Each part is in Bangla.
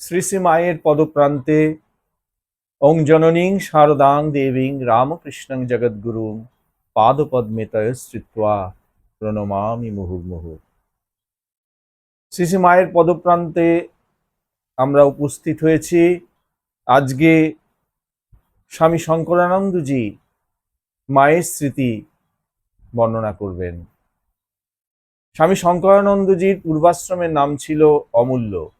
শ্রী শ্রী মায়ের পদপ্রান্তে ওং জননীং শারদাং দেবীং রামকৃষ্ণং জগদ্গুরুং পাদপদ্মে তয় শ্রিত্বা প্রণমামি মুহুর্মুহু। শ্রী শ্রী মায়ের পদপ্রান্তে আমরা উপস্থিত হয়েছি। আজকে স্বামী শঙ্করানন্দজি মায়ের স্মৃতি বর্ণনা করবেন। স্বামী শঙ্করানন্দজির পূর্বাশ্রমের নাম ছিল অমূল্য।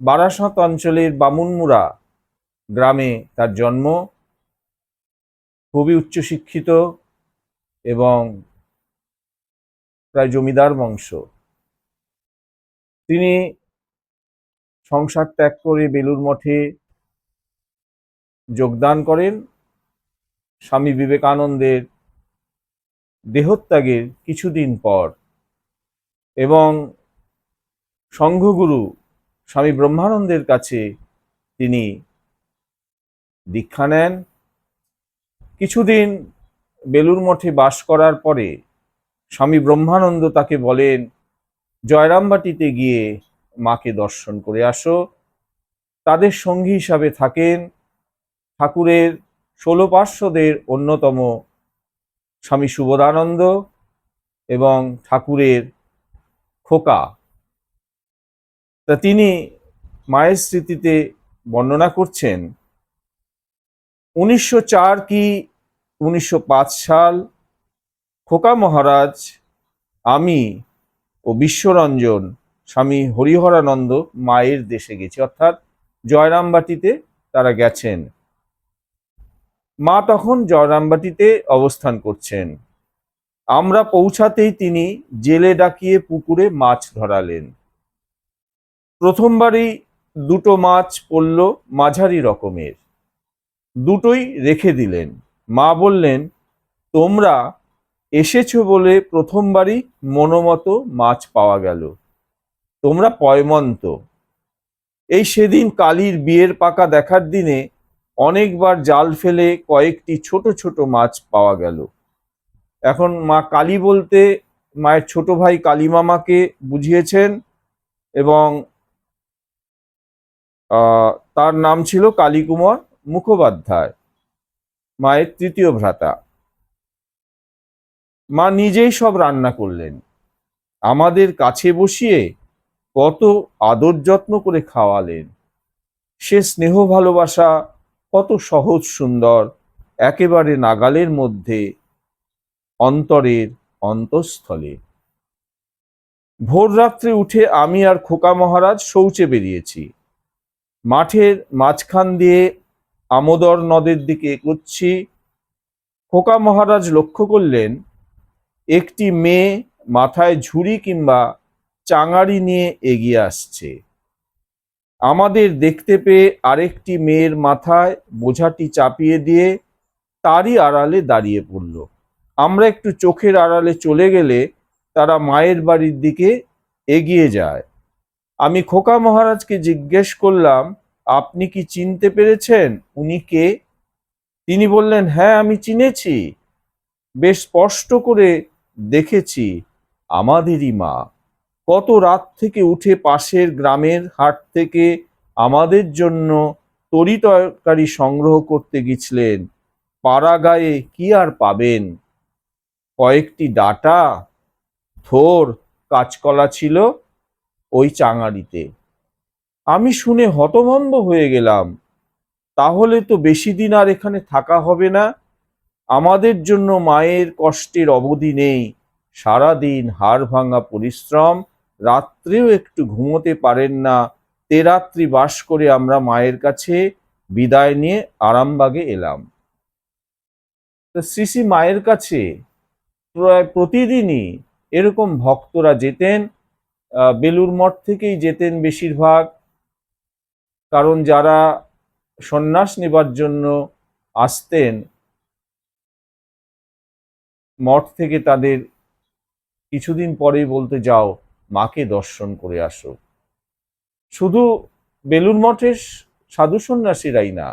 বারাসত অঞ্চলের বামুনমুড়া গ্রামে তার জন্ম। খুবই উচ্চশিক্ষিত এবং প্রায় জমিদার বংশ। তিনি সংসার ত্যাগ করে বেলুর মঠে যোগদান করেন। স্বামী বিবেকানন্দের দেহত্যাগের কিছুদিন পর এবং সংঘগুরু স্বামী ব্রহ্মানন্দের কাছে তিনি দীক্ষা নেন। কিছুদিন বেলুর মঠে বাস করার পরে স্বামী ব্রহ্মানন্দ তাকে বলেন, জয়রামবাটিতে গিয়ে মাকে দর্শন করে আসো। তাদের সঙ্গী হিসাবে থাকেন ঠাকুরের ষোলো পার্শ্বদের অন্যতম স্বামী সুবোধানন্দ এবং ঠাকুরের খোকা তা তিনি মায়ের স্মৃতিতে বর্ণনা করছেন, উনিশশো চার কি উনিশশো পাঁচ সাল খোকা মহারাজ, আমি ও বিশ্বরঞ্জন স্বামী হরিহরানন্দ মায়ের দেশে গেছি। অর্থাৎ জয়রামবাটিতে তারা গেছেন। মা তখন জয়রামবাটিতে অবস্থান করছেন। আমরা পৌঁছাতেই তিনি জেলে ডাকিয়ে পুকুরে মাছ ধরালেন। প্রথমবারই দুটো মাছ পড়ল মাঝারি রকমের। দুটোই রেখে দিলেন। মা বললেন, তোমরা এসেছ বলে প্রথমবারই মনোমতো মাছ পাওয়া গেল। তোমরা পয়মন্ত। এই সেদিন কালীর বিয়ের পাকা দেখার দিনে অনেকবার জাল ফেলে কয়েকটি ছোট ছোট মাছ পাওয়া গেল। এখন মা কালী বলতে, মায়ের ছোট ভাই কালীমামাকে বুঝিয়েছেন এবং তার নাম ছিল কালীকুমার মুখোপাধ্যায়, মায়ের তৃতীয় ভ্রাতা। মা নিজেই সব রান্না করলেন। আমাদের কাছে বসিয়ে কত আদর যত্ন করে খাওয়ালেন। সে স্নেহ ভালোবাসা কত সহজ সুন্দর, একেবারে নাগালের মধ্যে অন্তরের অন্তঃস্থলে। ভোর রাত্রে উঠে আমি আর খোকা মহারাজ শৌচে বেরিয়েছি। মাঠের মাঝখান দিয়ে আমোদর নদের দিকে এগোচ্ছি। খোকা মহারাজ লক্ষ্য করলেন, একটি মেয়ে মাথায় ঝুড়ি কিংবা চাঙারি নিয়ে এগিয়ে আসছে। আমাদের দেখতে পেয়ে আরেকটি মেয়ের মাথায় বোঝাটি চাপিয়ে দিয়ে তারই আড়ালে দাঁড়িয়ে পড়ল। আমরা একটু চোখের আড়ালে চলে গেলে তারা মায়ের বাড়ির দিকে এগিয়ে যায়। আমি খোকা মহারাজকে জিজ্ঞেস করলাম, আপনি কি চিনতে পেরেছেন? উনি কে? তিনি বললেন হ্যাঁ আমি চিনেছি। বেশ স্পষ্ট করে দেখেছি। আমাদেরই মা। কত রাত থেকে উঠে পাশের গ্রামের হাট থেকে আমাদের জন্য তরি তরকারি সংগ্রহ করতে গেছিলেন। পাড়া গায়ে কি আর পাবেন? কয়েকটি ডাটা, থোর, কাঁচকলা ছিল ওই চাঙারিতে আমি শুনে হতভম্ব হয়ে গেলাম, তাহলে তো বেশি দিন আর এখানে থাকা হবে না। আমাদের জন্য মায়ের কষ্টের অবধি নেই। সারাদিন হাড় ভাঙা পরিশ্রম, রাত্রেও একটু ঘুমোতে পারেন না। তেরাত্রি বাস করে আমরা মায়ের কাছে বিদায় নিয়ে আরামবাগে এলাম। তো শ্রী মায়ের কাছে, প্রায় প্রতিদিনই এরকম ভক্তরা যেতেন বেলুর মঠ থেকেই যেতেন বেশিরভাগ। কারণ যারা সন্ন্যাস নেবার জন্য আসতেন, মঠ থেকে তাদের কিছুদিন পরেই বলতে, যাও, মাকে দর্শন করে আসো। শুধু বেলুর মঠের সাধু সন্ন্যাসীরাই না,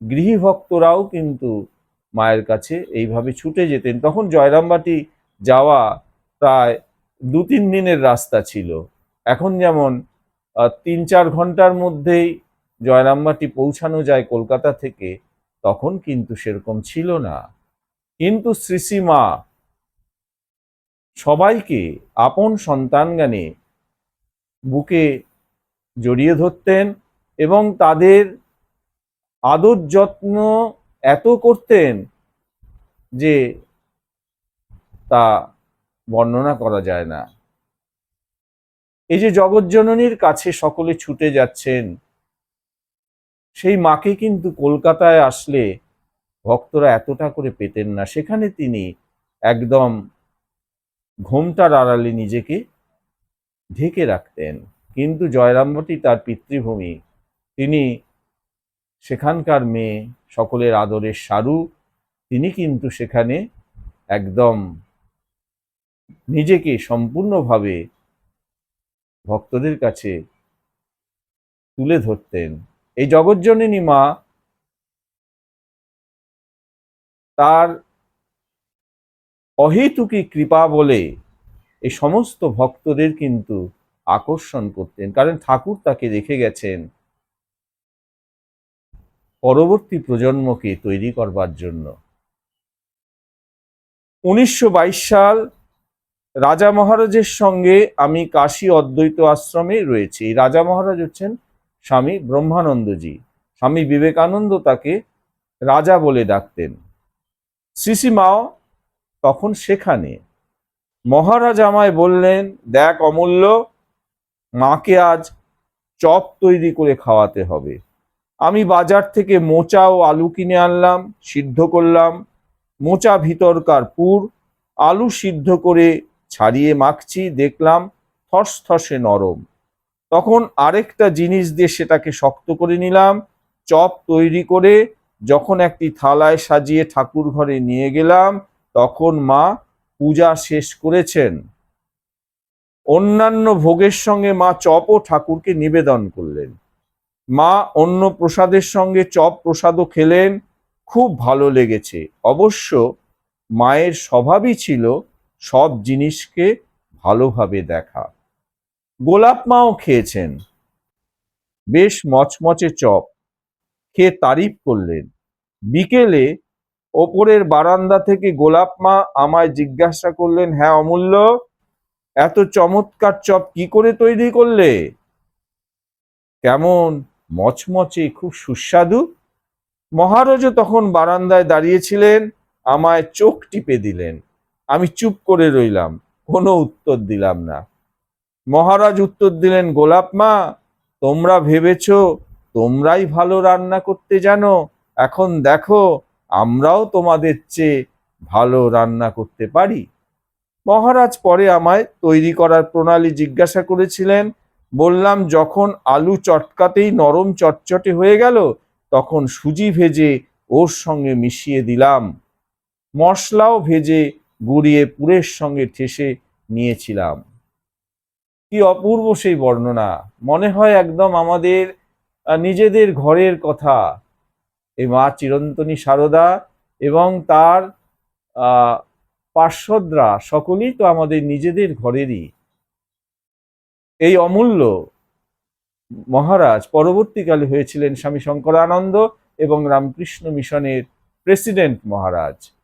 গৃহী ভক্তরাও কিন্তু মায়ের কাছে এইভাবে ছুটে যেতেন। তখন জয়রামবাটি যাওয়া প্রায় দু তিন দিনের রাস্তা ছিল। এখন যেমন তিন চার ঘণ্টার মধ্যেই জয়রামবাটি পৌঁছানো যায় কলকাতা থেকে, তখন কিন্তু সেরকম ছিল না। কিন্তু শ্রীশ্রীমা সবাইকে আপন সন্তানগানে বুকে জড়িয়ে ধরতেন এবং তাদের আদর যত্ন এত করতেন যে তা বর্ণনা করা যায় না। এই যে জগজ্জননীর কাছে সকলে ছুটে যাচ্ছেন, সেই মাকে কিন্তু কলকাতায় আসলে ভক্তরা এতটা করে পেতেন না। সেখানে তিনি একদম ঘোমটার আড়ালে নিজেকে ঢেকে রাখতেন। কিন্তু জয়রামবতী, তার পিতৃভূমি, তিনি সেখানকার মেয়ে, সকলের আদরের সারু, তিনি কিন্তু সেখানে একদম নিজেকে সম্পূর্ণভাবে ভক্তদের কাছে তুলে ধরতেন। এই জগজ্জননী মা তার অহেতুকী কৃপা বলে এই সমস্ত ভক্তদের কিন্তু আকর্ষণ করতেন। কারণ ঠাকুর তাকে রেখে গেছেন পরবর্তী প্রজন্মকে তৈরি করবার জন্য। উনিশশো বাইশ সাল রাজা মহারাজের সঙ্গে আমি কাশী অদ্বৈত আশ্রমে রয়েছি। রাজা মহারাজ হচ্ছেন স্বামী ব্রহ্মানন্দজি। স্বামী বিবেকানন্দ তাকে রাজা বলে ডাকতেন। শ্রীশ্রীমাও তখন সেখানে। মহারাজ আমায় বললেন, দেখ অমূল্য, মাকে আজ চপ তৈরি করে খাওয়াতে হবে। আমি বাজার থেকে মোচা ও আলু কিনে আনলাম, সিদ্ধ করলাম। মোচা ভিতরকার পুর, আলু সিদ্ধ করে ছাড়িয়ে মাখছি, দেখলাম থসথসে নরম। তখন আরেকটা জিনিস দিয়ে সেটাকে শক্ত করে নিলাম, চপ তৈরি করে যখন একটি থালায় সাজিয়ে ঠাকুর ঘরে নিয়ে গেলাম, তখন মা পূজা শেষ করেছেন। অন্যান্য ভোগের সঙ্গে মা চপও ঠাকুরকে নিবেদন করলেন। মা অন্য প্রসাদের সঙ্গে চপ প্রসাদও খেলেন, খুব ভালো লেগেছে। অবশ্য মায়ের স্বভাবই ছিল সব জিনিসকে ভালোভাবে দেখা। গোলাপ মাও খেয়েছেন। বেশ মচমচে চপ। খেয়ে তারিফ করলেন। বিকেলে ওপরের বারান্দা থেকে গোলাপ মা আমায় জিজ্ঞাসা করলেন হ্যাঁ অমূল্য, এত চমৎকার চপ কি করে তৈরি করলে? কেমন মচমচে, খুব সুস্বাদু। মহারাজও তখন বারান্দায় দাঁড়িয়েছিলেন আমায় চোখ টিপে দিলেন। আমি চুপ করে রইলাম, কোনো উত্তর দিলাম না। মহারাজ উত্তর দিলেন, গোলাপ মা, তোমরা ভেবেছ তোমরাই ভালো রান্না করতে জানো, এখন দেখো আমরাও তোমাদের চেয়ে ভালো রান্না করতে পারি। মহারাজ পরে আমায় তৈরি করার প্রণালী জিজ্ঞাসা করেছিলেন, বললাম, যখন আলু চটকাতেই নরম চটচটে হয়ে গেল, তখন সুজি ভেজে ওর সঙ্গে মিশিয়ে দিলাম। মশলাও ভেজে গুঁড়িয়ে পুরের সঙ্গে ঠেসে নিয়েছিলাম। কি অপূর্ব সেই বর্ণনা। মনে হয় একদম আমাদের নিজেদের ঘরের কথা। এই মা চিরন্তনী সারদা এবং তার পার্শ্বদরা সকলেই তো আমাদের নিজেদের ঘরেরই। এই অমূল্য মহারাজ পরবর্তীকালে হয়েছিলেন স্বামী শঙ্করানন্দ এবং রামকৃষ্ণ মিশনের প্রেসিডেন্ট মহারাজ।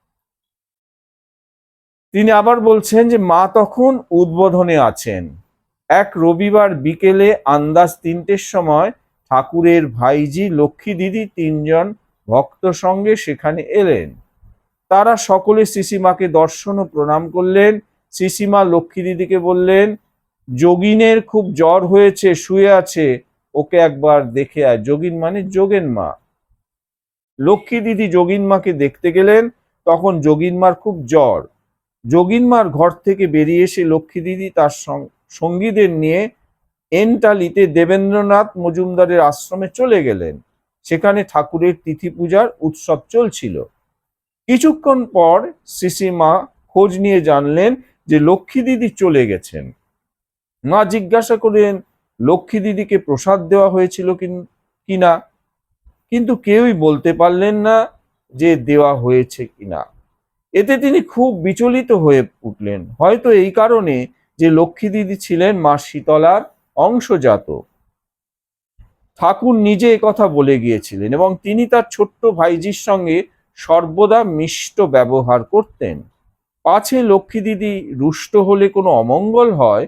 তিনি আবার বলছেন যে মা তখন উদ্বোধনে আছেন। এক রবিবার বিকেলে আন্দাজ তিনটের সময় ঠাকুরের ভাইজি লক্ষ্মী দিদি তিনজন ভক্ত সঙ্গে সেখানে এলেন। তারা সকলে শ্রীসীমাকে দর্শন ও প্রণাম করলেন। শ্রীসীমা লক্ষ্মী দিদিকে বললেন, যোগিনের খুব জ্বর হয়েছে, শুয়ে আছে, ওকে একবার দেখে আয়। যোগিন মানে যোগেন মা। লক্ষ্মী দিদি যোগিন মাকে দেখতে গেলেন, তখন যোগিন মার খুব জ্বর। যোগিন মার ঘর থেকে বেরিয়ে এসে লক্ষ্মী দিদি তার সঙ্গীদের নিয়ে এনটালিতে দেবেন্দ্রনাথ মজুমদারের আশ্রমে চলে গেলেন। সেখানে ঠাকুরের তিথি পূজার উৎসব চলছিল। কিছুক্ষণ পর শ্রীশ্রীমা খোঁজ নিয়ে জানলেন যে লক্ষ্মী দিদি চলে গেছেন। মা জিজ্ঞাসা করলেন, লক্ষ্মী দিদিকে প্রসাদ দেওয়া হয়েছিল কিনা? কিন্তু কেউই বলতে পারলেন না যে দেওয়া হয়েছে কিনা। এতে তিনি খুব বিচলিত হয়ে উঠলেন। হয়তো এই কারণে যে লক্ষ্মী দিদি ছিলেন মা শীতলার অংশজাত ঠাকুর নিজে কথা বলে গিয়েছিলেন এবং তিনি তার ছোট্ট ভাইজির সঙ্গে সর্বদা মিষ্ট ব্যবহার করতেন। পাছে লক্ষ্মী দিদি রুষ্ট হলে কোনো অমঙ্গল হয়?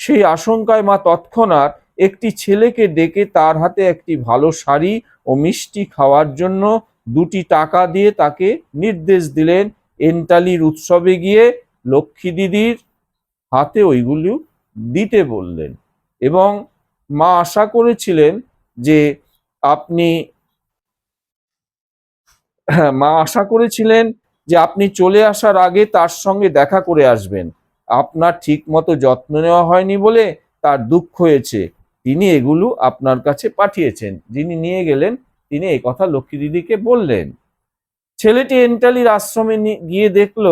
সেই আশঙ্কায় মা তৎক্ষণাৎ একটি ছেলেকে ডেকে তার হাতে একটি ভালো শাড়ি ও মিষ্টি খাওয়ার জন্য দুটি টাকা দিয়ে তাকে নির্দেশ দিলেন এন্টালির উৎসবে গিয়ে লক্ষ্মী দিদির হাতে ওইগুলি দিতে বললেন এবং মা আশা করেছিলেন যে আপনি, মা আশা করেছিলেন যে আপনি চলে আসার আগে তার সঙ্গে দেখা করে আসবেন। আপনার ঠিক মতো যত্ন নেওয়া হয়নি বলে তার দুঃখ হয়েছে। তিনি এগুলো আপনার কাছে পাঠিয়েছেন। যিনি নিয়ে গেলেন, তিনি এই কথা লক্ষ্মী দিদিকে বললেন। ছেলেটি এন্টালির আশ্রমে গিয়ে দেখল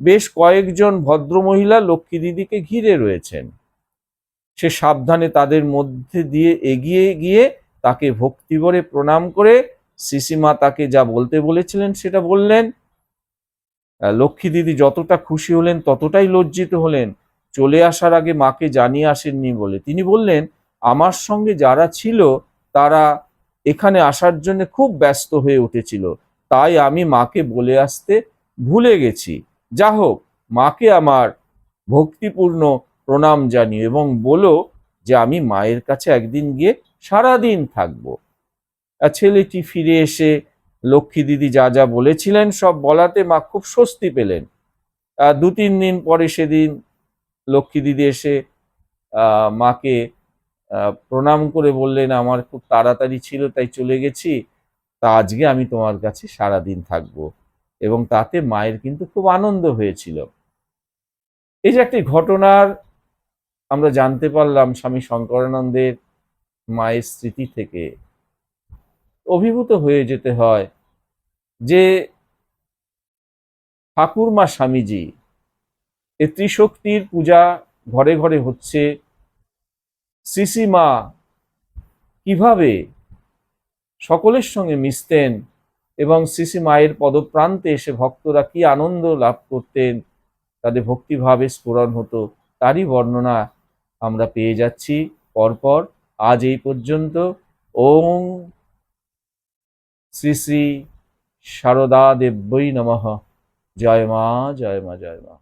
বেশ কয়েকজন ভদ্রমহিলা লক্ষ্মী দিদিকে ঘিরে রয়েছেন। সে সাবধানে তাদের মধ্যে দিয়ে এগিয়ে গিয়ে তাকে ভক্তিভরে প্রণাম করে সিসিমা তাকে যা বলতে বলেছিলেন সেটা বললেন লক্ষ্মী দিদি যতটা খুশি হলেন ততটাই লজ্জিত হলেন। চলে আসার আগে মাকে জানিয়ে আসেননি বলে। তিনি বললেন, আমার সঙ্গে যারা ছিল তারা এখানে আসার জন্য খুব ব্যস্ত হয়ে উঠেছিল। তাই আমি মাকে বলে আসতে ভুলে গেছি। যা হোক, মাকে আমার ভক্তিপূর্ণ প্রণাম জানিও এবং বলো যে আমি মায়ের কাছে একদিন গিয়ে সারাদিন থাকব। ছেলেটি ফিরে এসে লক্ষ্মী দিদি যা যা বলেছিলেন সব বলাতে মা খুব স্বস্তি পেলেন। দু তিন দিন পরে সেদিন লক্ষ্মী দিদি এসে মাকে প্রণাম করে বললেন, আমার খুব তাড়াতাড়ি ছিল, তাই চলে গেছি। তা আজকে আমি তোমার কাছে সারাদিন থাকব। এবং তাতে মায়ের কিন্তু খুব আনন্দ হয়েছিল। এই যে একটি ঘটনার আমরা জানতে পারলাম স্বামী শঙ্করানন্দের মায়ের স্মৃতি থেকে। অভিভূত হয়ে যেতে হয় যে ঠাকুরমা স্বামীজি এ ত্রিশক্তির পূজা ঘরে ঘরে হচ্ছে। শ্রীশ্রীমা কীভাবে সকলের সঙ্গে মিশতেন এবং শ্রী মায়ের পদপ্রান্তে এসে ভক্তরা কি আনন্দ লাভ করতেন, তাদের ভক্তিভাবে স্ফুরণ হতো, তারই বর্ণনা আমরা পেয়ে যাচ্ছি পরপর। আজ এই পর্যন্ত। ওম শ্রী শ্রী শারদা দেব্যই নমঃ। জয় মা জয় মা জয় মা।